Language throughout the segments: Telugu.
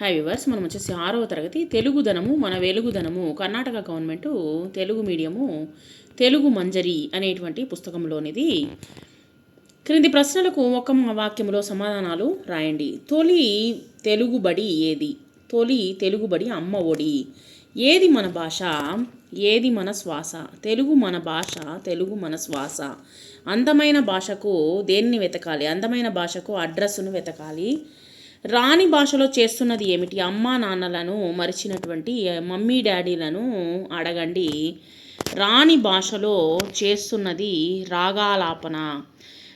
హై వివర్స్ మనం వచ్చేసి ఆరవ తరగతి. తెలుగుదనము మన వెలుగుదనము కర్ణాటక గవర్నమెంట్ తెలుగు మీడియము తెలుగు మంజరి అనేటువంటి పుస్తకంలోనిది. క్రింది ప్రశ్నలకు ఒక వాక్యంలో సమాధానాలు రాయండి. తొలి తెలుగుబడి ఏది? తొలి తెలుగుబడి అమ్మ ఒడి. ఏది మన భాష? ఏది మన శ్వాస? తెలుగు మన భాష తెలుగు మన శ్వాస. అందమైన భాషకు దేన్ని వెతకాలి? అందమైన భాషకు అడ్రస్ను వెతకాలి? రాని భాషలో చేస్తున్నది ఏమిటి? అమ్మా నాన్నలను మరిచినటువంటి మమ్మీ డాడీలను అడగండి. రాని భాషలో చేస్తున్నది రాగాలాపన.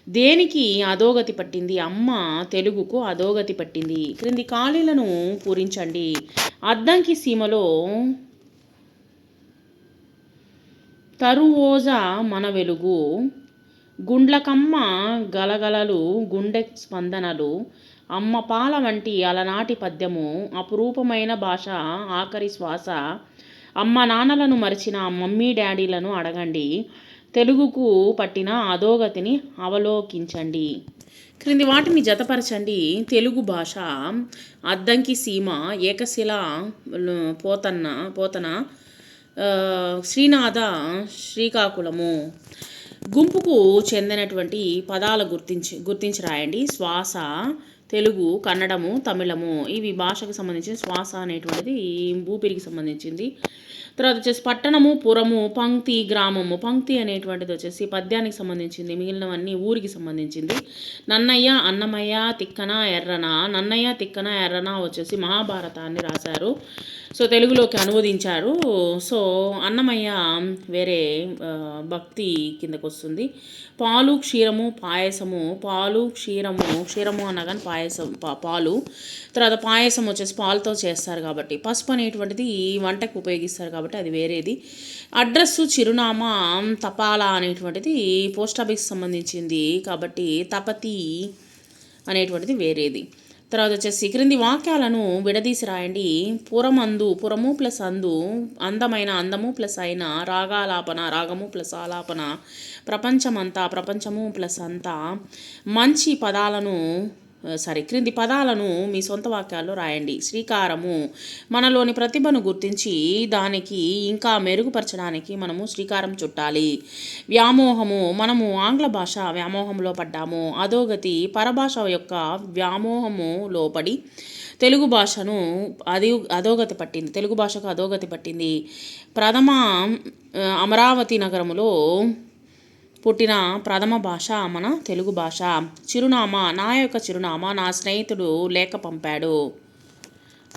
దేనికి అధోగతి పట్టింది? అమ్మ తెలుగుకు అధోగతి పట్టింది. క్రింది ఖాళీలను పూరించండి. అద్దంకి సీమలో తరువోజ మన వెలుగు గుండ్లకమ్మ గలగలలు గుండె స్పందనలు అమ్మ పాల వంటి అలనాటి పద్యము అపురూపమైన భాష ఆఖరి శ్వాస. అమ్మ నాన్నలను మరిచిన మమ్మీ డాడీలను అడగండి. తెలుగుకు పట్టిన అధోగతిని అవలోకించండి. క్రింది వాటిని జతపరచండి. తెలుగు భాష అద్దంకి సీమ ఏకశిల పోతన్న పోతన శ్రీనాథ శ్రీకాకుళము. గుంపుకు చెందినటువంటి పదాలు గుర్తించి గుర్తించి రాయండి. శ్వాస తెలుగు కన్నడము తమిళము ఇవి భాషకు సంబంధించిన శ్వాస అనేటువంటిది ఊపిరికి సంబంధించింది. తర్వాత వచ్చేసి పట్టణము పురము పంక్తి గ్రామము. పంక్తి అనేటువంటిది వచ్చేసి పద్యానికి సంబంధించింది. మిగిలినవన్నీ ఊరికి సంబంధించింది. నన్నయ్య అన్నమయ్య తిక్కన ఎర్రన. నన్నయ్య తిక్కన ఎర్రన వచ్చేసి మహాభారతాన్ని రాశారు. సో తెలుగులోకి అనువదించారు. సో అన్నమయ్య వేరే భక్తి కిందకు వస్తుంది పాలు క్షీరము పాయసము. పాలు క్షీరము. క్షీరము అనగానే పాయసం పాయసం పాలు. తర్వాత పాయసం వచ్చేసి పాలతో చేస్తారు కాబట్టి పసుపు అనేటువంటిది వంటకు ఉపయోగిస్తారు కాబట్టి అది వేరేది. అడ్రస్సు చిరునామా తపాలా అనేటువంటిది పోస్ట్ ఆఫీస్కి సంబంధించింది కాబట్టి తపతి అనేటువంటిది వేరేది. తర్వాత వచ్చేసి క్రింది వాక్యాలను విడదీసి రాయండి. పురమందు పురము ప్లస్ అందు అందమైన అందము ప్లస్ అయిన రాగాలాపన రాగము ప్లస్ ఆలాపన ప్రపంచమంతా ప్రపంచము ప్లస్ అంతా మంచి పదాలను సారీ క్రింది పదాలను మీ సొంత వాక్యాల్లో రాయండి. శ్రీకారము మనలోని ప్రతిభను గుర్తించి దానికి ఇంకా మెరుగుపరచడానికి మనము శ్రీకారం చుట్టాలి. వ్యామోహము మనము ఆంగ్ల భాష వ్యామోహంలో పడ్డాము. అధోగతి పరభాష యొక్క వ్యామోహము లోపడి తెలుగు భాషను అది అధోగతి పట్టింది. తెలుగు భాషకు అధోగతి పట్టింది. ప్రథమ అమరావతి నగరములో పుట్టిన ప్రథమ భాష మన తెలుగు భాష. చిరునామా నా యొక్క చిరునామా నా స్నేహితుడు లేఖ పంపాడు.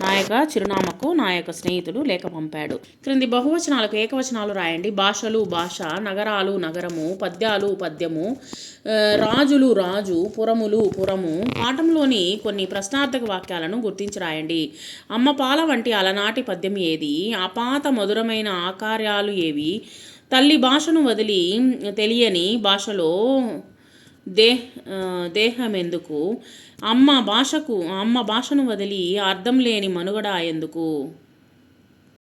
నా యొక్క చిరునామకు నా యొక్క స్నేహితుడు లేఖ పంపాడు. క్రింది బహువచనాలకు ఏకవచనాలు రాయండి. భాషలు భాష నగరాలు నగరము పద్యాలు పద్యము రాజులు రాజు పురములు పురము. పాఠంలోని కొన్ని ప్రశ్నార్థక వాక్యాలను గుర్తించి రాయండి. అమ్మ పాల వంటి అలనాటి పద్యం ఏది? అపాత మధురమైన ఆకార్యాలు ఏవి? తల్లి భాషను వదిలి తెలియని భాషలో దే దేహం ఎందుకు అమ్మ భాషకు అమ్మ భాషను వదిలి అర్థం లేని మనుగడ ఎందుకు?